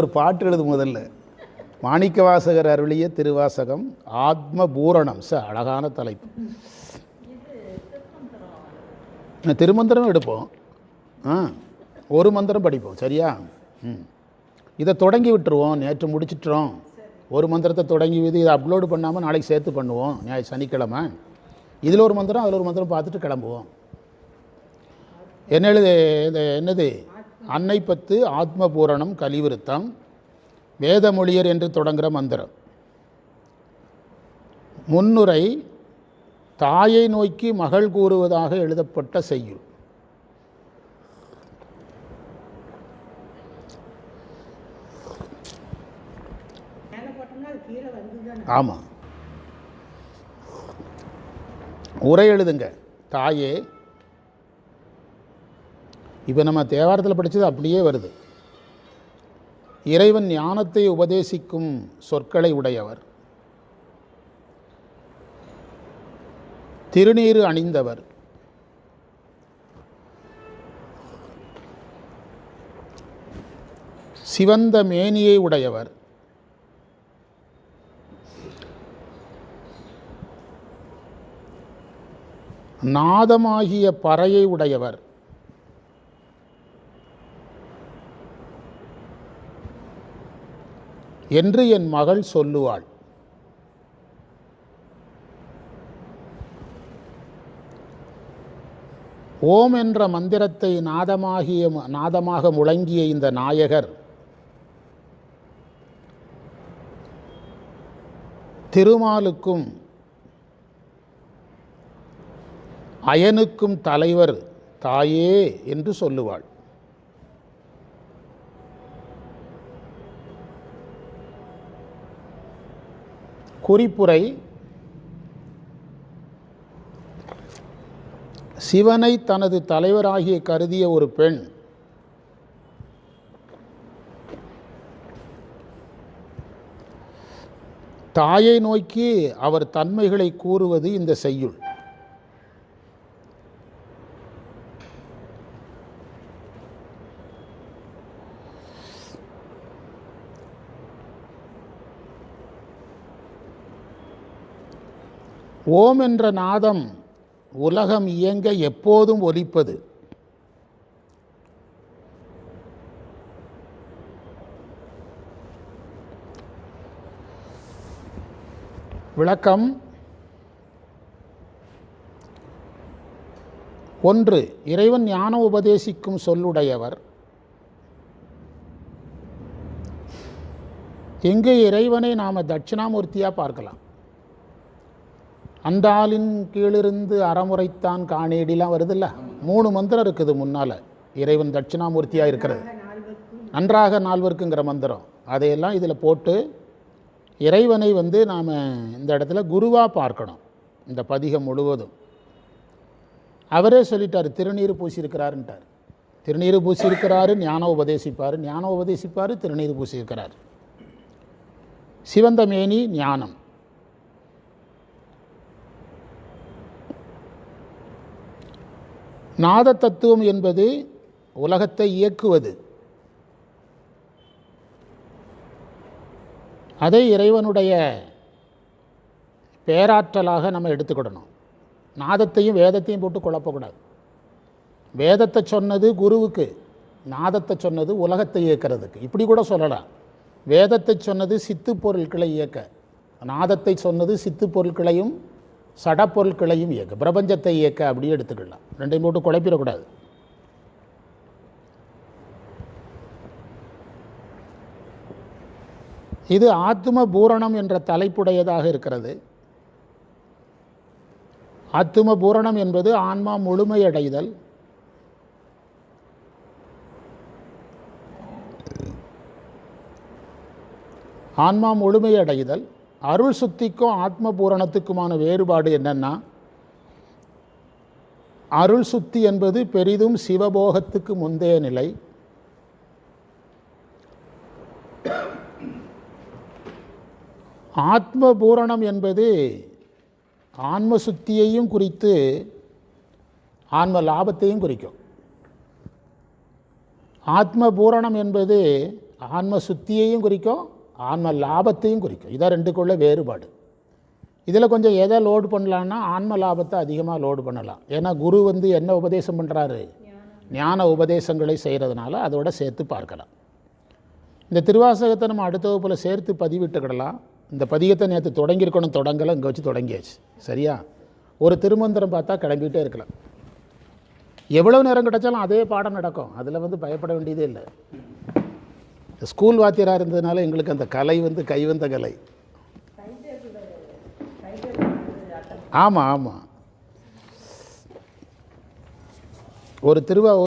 ஒரு பாட்டு எழுது முதல்ல. மாணிக்கவாசகர் அருளிய திருவாசகம் ஆத்ம பூரணம் ச அழகான தலைப்பு. திருமந்திரம் எடுப்போம். ஆ ஒரு மந்திரம் படிப்போம் சரியா? ம். இதை தொடங்கி விட்டுருவோம் நேற்று முடிச்சிட்டோம். ஒரு மந்திரத்தை தொடங்கி விது இதை அப்லோடு பண்ணாமல் நாளைக்கு சேர்த்து பண்ணுவோம் ஞாய் சனிக்கிழமை. இதில் ஒரு மந்திரம் அதில் ஒரு மந்திரம் பார்த்துட்டு கிளம்புவோம். என்ன எழுது இந்த என்னது? அன்னை பத்து ஆத்மபூரணம் கலிவிருத்தம். வேதமொழியர் என்று தொடங்குகிற மந்திரம். முன்னுரை தாயை நோக்கி மகள் கூறுவதாக எழுதப்பட்ட செய்யுள். ஆமாம் உரை எழுதுங்க. தாயே இப்போ நம்ம தேவாரத்தில் படித்தது அப்படியே வருது. இறைவன் ஞானத்தை உபதேசிக்கும் சொற்களை உடையவர். திருநீறு அணிந்தவர். சிவந்த மேனியை உடையவர். நாதமாகிய பறையை உடையவர். என்று என் மகள் சொல்லுவாள். ஓம் என்ற மந்திரத்தை நாதமாகிய நாதமாக முழங்கிய இந்த நாயகர் திருமாலுக்கும் அயனுக்கும் தலைவர் தாயே என்று சொல்லுவாள். குறிப்புரை சிவனை தனது தலைவராகிய கருதிய ஒரு பெண். தாயை நோக்கி அவர் தன்மைகளை கூறுவது இந்த செய்யுள். ஓம் என்ற நாதம் உலகம் இயங்க எப்போதும் ஒலிப்பது. விளக்கம். ஒன்று இறைவன் ஞான உபதேசிக்கும் சொல்லுடையவர். இங்கு இறைவனை நாம் தட்சிணாமூர்த்தியாக பார்க்கலாம். அந்தாலின் கீழிருந்து அறமுறைத்தான் காணேடிலாம் வருதுல்ல? மூணு மந்திரம் இருக்குது முன்னால். இறைவன் தட்சிணாமூர்த்தியாக இருக்கிறது. நன்றாக நால்வருக்குங்கிற மந்திரம். அதையெல்லாம் இதில் போட்டு இறைவனை வந்து நாம் இந்த இடத்துல குருவாக பார்க்கணும். இந்த பதிகம் முழுவதும். அவரே சொல்லிட்டார் திருநீர் பூசியிருக்கிறாருன்ட்டார். திருநீர் பூசியிருக்கிறாரு ஞான உபதேசிப்பார். ஞான உபதேசிப்பார் திருநீர் பூசியிருக்கிறார். சிவந்த மேனி ஞானம். நாத தத்துவம் என்பது உலகத்தை இயக்குவது. அதை இறைவனுடைய பேராற்றலாக நம்ம எடுத்துக்கிடணும். நாதத்தையும் வேதத்தையும் போட்டு குழப்பக்கூடாது. வேதத்தை சொன்னது குருவுக்கு நாதத்தை சொன்னது உலகத்தை இயக்கிறதுக்கு. இப்படி கூட சொல்லலாம். வேதத்தை சொன்னது சித்து பொருட்களை இயக்க நாதத்தை சொன்னது சித்து பொருட்களையும் சடப்பொருட்களையும் இயக்க. பிரபஞ்சத்தை இயக்க அப்படியே எடுத்துக்கலாம். ரெண்டையும் போட்டு குழப்பிடக்கூடாது. இது ஆத்ம பூரணம் என்ற தலைப்புடையதாக இருக்கிறது. ஆத்தும பூரணம் என்பது ஆன்மா முழுமையடைதல். ஆன்மா முழுமையடைதல். அருள் சுத்திக்கும் ஆத்ம பூரணத்துக்குமான வேறுபாடு என்னென்னா அருள் சுத்தி என்பது பெரிதும் சிவபோகத்துக்கு முந்தைய நிலை. ஆத்ம பூரணம் என்பது ஆன்ம சுத்தியையும் குறித்து ஆன்ம லாபத்தையும் குறிக்கும். ஆத்ம பூரணம் என்பது ஆன்ம சுத்தியையும் குறிக்கும் ஆன்ம லாபத்தையும் குறிக்கும். இதான் ரெண்டுக்குள்ள வேறுபாடு. இதில் கொஞ்சம் எதை லோடு பண்ணலான்னா ஆன்ம லாபத்தை அதிகமாக லோடு பண்ணலாம். ஏன்னா குரு வந்து என்ன உபதேசம் பண்ணுறாரு ஞான உபதேசங்களை செய்கிறதுனால அதோட சேர்த்து பார்க்கலாம். இந்த திருவாசகத்தை நம்ம அடுத்த வகுப்பில் சேர்த்து பதிவிட்டுக்கிடலாம். இந்த பதிகத்தை நேற்று தொடங்கியிருக்கணும். தொடங்கலை இங்கே வச்சு தொடங்கியாச்சு. சரியா? ஒரு திருமந்திரம் பார்த்தா கிளம்பிகிட்டே இருக்கலாம். எவ்வளோ நேரம் கிடைச்சாலும் அதே பாடம் நடக்கும். அதில் வந்து பயப்பட வேண்டியதே இல்லை. ஸ்கூல் வாத்தியராக இருந்ததுனால எங்களுக்கு அந்த கலை வந்து கைவந்த கலை. ஆமாம் ஆமாம் ஒரு திருவா